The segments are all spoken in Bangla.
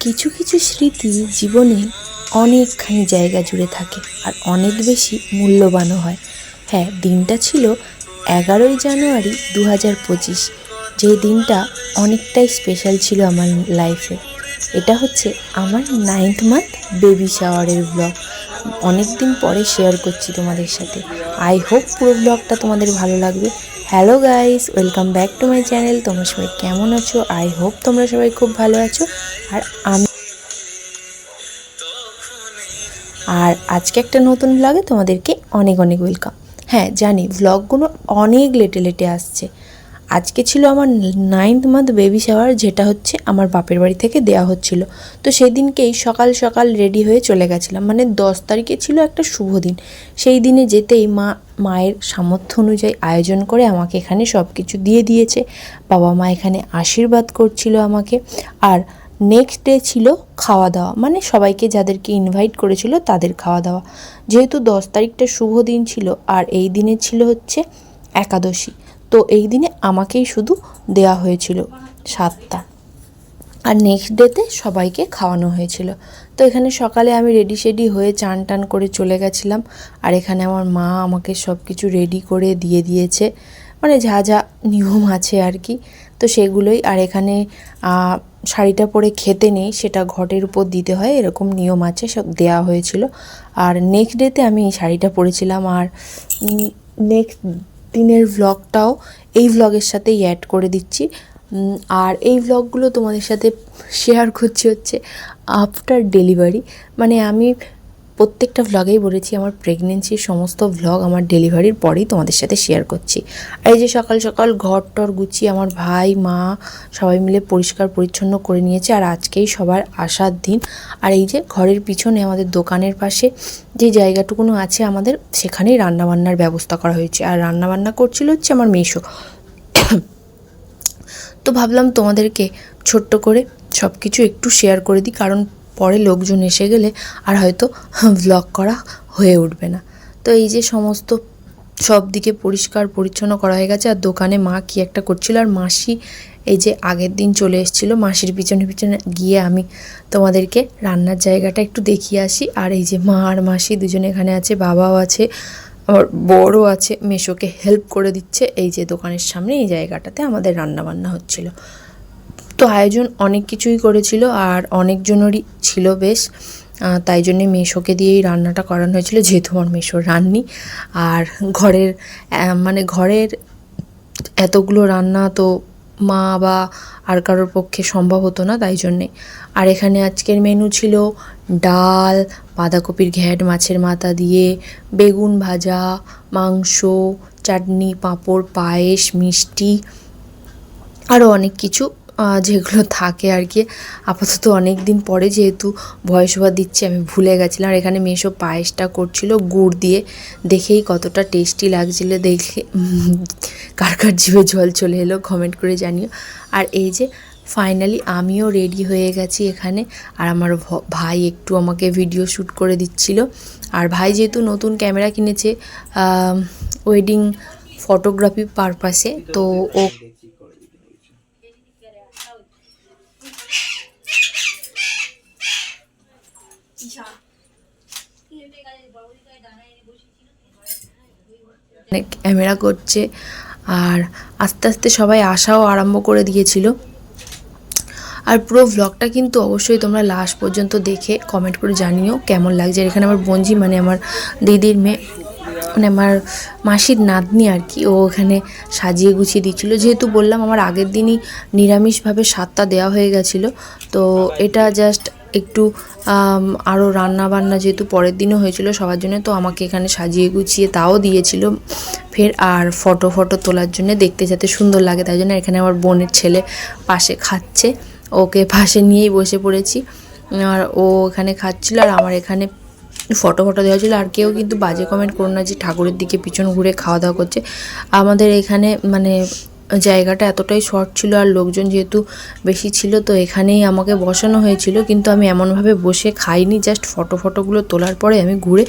কিছু কিছু স্মৃতি জীবনে অনেকখানি জায়গা জুড়ে থাকে আর অনেক বেশি মূল্যবানও হয়। হ্যাঁ দিনটা ছিল এগারোই জানুয়ারি দু হাজার পঁচিশ। যে দিনটা অনেকটাই স্পেশাল ছিল আমার লাইফে এটা হচ্ছে আমার নাইন্থ মান্থ বেবি শাওয়ারের ব্লগ অনেক দিন পরে শেয়ার করছি তোমাদের সাথে। আই হোপ পুরো ব্লগটা তোমাদের ভালো লাগবে। Hello guys, welcome back to my channel. তোমরা সবাই কেমন আছো? আই হোপ তোমরা সবাই খুব ভালো আছো। আর আমি আর আজকে একটা নতুন ব্লগে তোমাদেরকে অনেক অনেক ওয়েলকাম হ্যাঁ জানি ব্লগগুলো অনেক লেটে লেটে আসছে। আজকে ছিল আমার নাইন্থ মান্থ বেবি শাওয়ার যেটা হচ্ছে আমার বাপের বাড়ি থেকে দেয়া হচ্ছিল। তো সেদিনকেই সকাল সকাল রেডি হয়ে চলে গেছিলাম। মানে দশ তারিখে ছিল একটা শুভ দিন। সেই দিনে যেতেই মা, মায়ের সামর্থ্য অনুযায়ী আয়োজন করে আমাকে এখানে সব কিছু দিয়ে দিয়েছে। বাবা মা এখানে আশীর্বাদ করছিল আমাকে। আর নেক্সট ডে ছিল খাওয়া দাওয়া মানে সবাইকে যাদেরকে ইনভাইট করেছিল তাদের খাওয়া দাওয়া যেহেতু দশ তারিখটা শুভ দিন ছিল, আর এই দিনে ছিল হচ্ছে একাদশী। তো এই দিনে আমাকেই শুধু দেয়া হয়েছিল সাতটা। আর নেক্সট ডেতে সবাইকে খাওয়ানো হয়েছিল। তো এখানে সকালে আমি রেডি শেডি হয়ে চান টান করে চলে গেছিলাম। আর এখানে আমার মা আমাকে সব কিছু রেডি করে দিয়ে দিয়েছে। মানে যা যা নিয়ম আছে আর কি। তো সেগুলোই আর এখানে শাড়িটা পরে খেতে নেই, সেটা ঘটের উপর দিতে হয়, এরকম নিয়ম আছে, সব দেওয়া হয়েছিল। আর নেক্সট ডেতে আমি এই শাড়িটা পরেছিলাম। আর নেক্সট দিনের ভ্লগটাও এই ভ্লগের সাথেই অ্যাড করে দিচ্ছি। আর এই ভ্লগগুলো তোমাদের সাথে শেয়ার করছি হচ্ছে আফটার ডেলিভারি মানে আমি প্রত্যেকটা ভ্লগেই বলেছি, আমার প্রেগনেন্সির সমস্ত ভ্লগ আমার ডেলিভারির পরেই তোমাদের সাথে শেয়ার করছি। আর এই যে সকাল সকাল ঘর টর গুছিয়ে আমার ভাই, মা সবাই মিলে পরিষ্কার পরিচ্ছন্ন করে নিয়েছে, আর আজকেই সবার আসার দিন। আর এই যে ঘরের পিছনে আমাদের দোকানের পাশে যে জায়গাটুকুনো আছে আমাদের, সেখানেই রান্নাবান্নার ব্যবস্থা করা হয়েছে। আর রান্নাবান্না করছিল হচ্ছে আমার মেশো। তো ভাবলাম তোমাদেরকে ছোট্ট করে সব কিছু একটু শেয়ার করে দিই, কারণ পরে লোকজন এসে গেলে আর হয়তো ব্লগ করা হয়ে উঠবে না। তো এই যে সমস্ত সব দিকে পরিষ্কার পরিচ্ছন্ন করা হয়ে গেছে, আর দোকানে মা কি একটা করছিল, আর মাসি এই যে আগের দিন চলে এসেছিল, মাসির পিছনে পিছনে গিয়ে আমি তোমাদেরকে রান্নার জায়গাটা একটু দেখিয়ে আসি। আর এই যে মা আর মাসি দুজনে এখানে আছে, বাবাও আছে, আমার বড়ও আছে, মেশোকে হেল্প করে দিচ্ছে। এই যে দোকানের সামনে এই জায়গাটাতে আমাদের রান্না বান্না হচ্ছিল। তো আয়োজন অনেক কিছুই করেছিল আর অনেকজনেরই ছিল বেশ। তাই জন্যে মেশোকে দিয়েই রান্নাটা করানো হয়েছিল, যেহেতু আমার মেশো রান্নি। আর ঘরের মানে ঘরের এতগুলো রান্না তো মা বা আর কারোর পক্ষে সম্ভব হতো না, তাই জন্যে। আর এখানে আজকের মেনু ছিল ডাল, বাঁধাকপির ঘ্যাট, মাছের মাথা দিয়ে, বেগুন ভাজা, মাংস, চাটনি, পাঁপড়, পায়েস, মিষ্টি আরও অনেক কিছু। যেগুলো থাকে আর কি। আপাতত অনেক দিন পরে যেহেতু ভয়েস ওভার দিচ্ছি, আমি ভুলে গেছিলাম। আর এখানে মেশো পায়েসটা করছিল, গুড় দিয়ে। দেখেই কতটা টেস্টি লাগছিল, দেখে কার কার জিভে জল চলে এলো কমেন্ট করে জানিও। আর এই যে ফাইনালি আমিও রেডি হয়ে গেছি এখানে। আর আমার ভাই একটু আমাকে ভিডিও শ্যুট করে দিচ্ছিল। আর ভাই যেহেতু নতুন ক্যামেরা কিনেছে ওয়েডিং ফটোগ্রাফি পারপাসে তো ও ক্যামেরা করছে আর আস্তে আস্তে সবাই আসাও আরম্ভ করে দিয়েছিল। আর পুরো ভ্লগটা কিন্তু অবশ্যই তোমরা লাস্ট পর্যন্ত দেখে কমেন্ট করে জানিও কেমন লাগছে। এখানে আমার বঞ্জি মানে আমার দিদির মেয়ে মানে আমার মাসির নাতনি আর কি, ও ওখানে সাজিয়ে গুছিয়ে দিচ্ছিল যেহেতু বললাম আমার আগের দিনই নিরামিষভাবে সাতটা দেওয়া হয়ে গেছিল, তো এটা জাস্ট একটু আরও রান্না বান্না যেহেতু পরের দিনও হয়েছিল সবার জন্য, তো আমাকে এখানে সাজিয়ে গুছিয়ে তাও দিয়েছিল। ফের আর ফটো ফটো তোলার জন্য দেখতে যাতে সুন্দর লাগে, তাই জন্য এখানে আমার বোনের ছেলে পাশে খাচ্ছে। ওকে পাশে নিয়েই বসে পড়েছি। আর ও এখানে খাচ্ছিল আর আমার এখানে ফটো ফটো দেওয়া ছিল। আর কেউ কিন্তু বাজে কমেন্ট করো না যে ঠাকুরের দিকে পিছন ঘুরে খাওয়া দাওয়া করছে। আমাদের এখানে মানে জায়গাটা এতটাই শর্ট ছিল আর লোকজন যেহেতু বেশি ছিল তো এখানেই আমাকে বসানো হয়েছিল। কিন্তু আমি এমনভাবে বসে খাইনি জাস্ট ফটো ফটোগুলো তোলার পরে আমি ঘুরে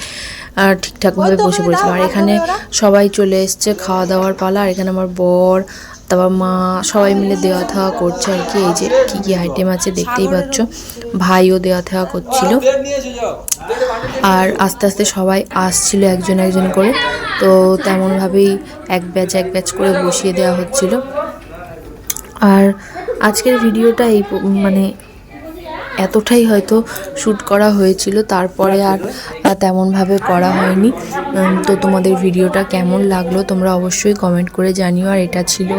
আর ঠিকঠাকভাবে বসে পড়েছিলাম আর এখানে সবাই চলে এসছে খাওয়া দাওয়ার পালা আর এখানে আমার বর তারপর মা সবাই মিলে দেওয়া থাওয়া করছে আর কি। এই যে কী কী আইটেম আছে দেখতেই পাচ্ছ। ভাইও দেওয়া থাওয়া করছিল। আর আস্তে আস্তে সবাই আসছিল একজন একজন করে। তো তেমনভাবেই এক ব্যাচ এক ব্যাচ করে বসিয়ে দেওয়া হচ্ছিল। আর আজকের ভিডিওটা এই মানে এতটাই হয়তো শ্যুট করা হয়েছিল। তারপরে আর তেমনভাবে করা হয়নি। তো তোমাদের ভিডিওটা কেমন লাগল তোমরা অবশ্যই কমেন্ট করে জানিও। আর এটা ছিল